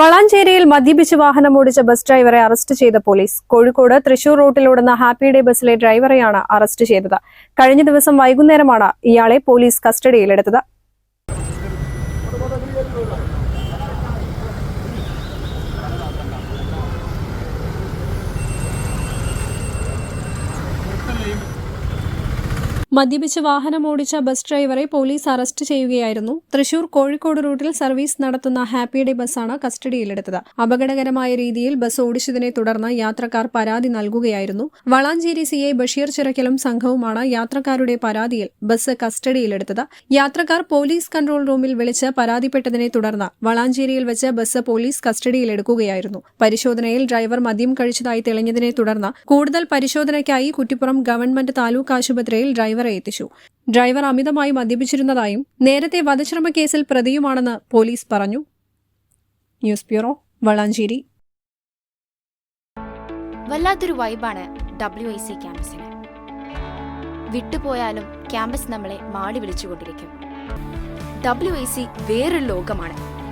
വളാഞ്ചേരിയിൽ മദ്യപിച്ച് വാഹനം ഓടിച്ച ബസ് ഡ്രൈവറെ അറസ്റ്റ് ചെയ്ത പോലീസ്. കോഴിക്കോട് തൃശൂർ റൂട്ടിലോടുന്ന ഹാപ്പി ഡേ ബസ്സിലെ ഡ്രൈവറെയാണ് അറസ്റ്റ് ചെയ്തത്. കഴിഞ്ഞ ദിവസം വൈകുന്നേരമാണ് ഇയാളെ പോലീസ് കസ്റ്റഡിയിലെടുത്തത്. മദ്യപിച്ച് വാഹനം ഓടിച്ച ബസ് ഡ്രൈവറെ പോലീസ് അറസ്റ്റ് ചെയ്യുകയായിരുന്നു. തൃശൂർ കോഴിക്കോട് റൂട്ടിൽ സർവീസ് നടത്തുന്ന ഹാപ്പി ഡേ ബസ്സാണ് കസ്റ്റഡിയിലെടുത്തത്. അപകടകരമായ രീതിയിൽ ബസ് ഓടിച്ചതിനെ തുടർന്ന് യാത്രക്കാർ പരാതി നൽകുകയായിരുന്നു. വളാഞ്ചേരി സി ഐ ബഷീർ ചിറക്കലും സംഘവുമാണ് യാത്രക്കാരുടെ പരാതിയിൽ ബസ് കസ്റ്റഡിയിലെടുത്തത്. യാത്രക്കാർ പോലീസ് കൺട്രോൾ റൂമിൽ വിളിച്ച് പരാതിപ്പെട്ടതിനെ തുടർന്ന് വളാഞ്ചേരിയിൽ വെച്ച് ബസ് പോലീസ് കസ്റ്റഡിയിലെടുക്കുകയായിരുന്നു. പരിശോധനയിൽ ഡ്രൈവർ മദ്യം കഴിച്ചതായി തെളിഞ്ഞതിനെ തുടർന്ന് കൂടുതൽ പരിശോധനയ്ക്കായി കുറ്റിപ്പുറം ഗവൺമെന്റ് താലൂക്ക് ആശുപത്രിയിൽ ഡ്രൈവറെ എത്തിച്ചു. ഡ്രൈവർ അമിതമായി മദ്യപിച്ചിരുന്നതായും നേരത്തെ വധശ്രമ കേസിൽ പ്രതിയുമാണെന്ന് പോലീസ് പറഞ്ഞു. News bureau Valanchery. വല്ലാത്തൊരു വൈബാണ് ഡബ്ല്യു ഐ സി ക്യാമ്പസിന്. വിട്ടുപോയാലും ക്യാമ്പസ് നമ്മളെ മാടി വിളിച്ചുകൊണ്ടിരിക്കും. ഡബ്ല്യു ഐ സി വേറൊരു ലോകമാണ്.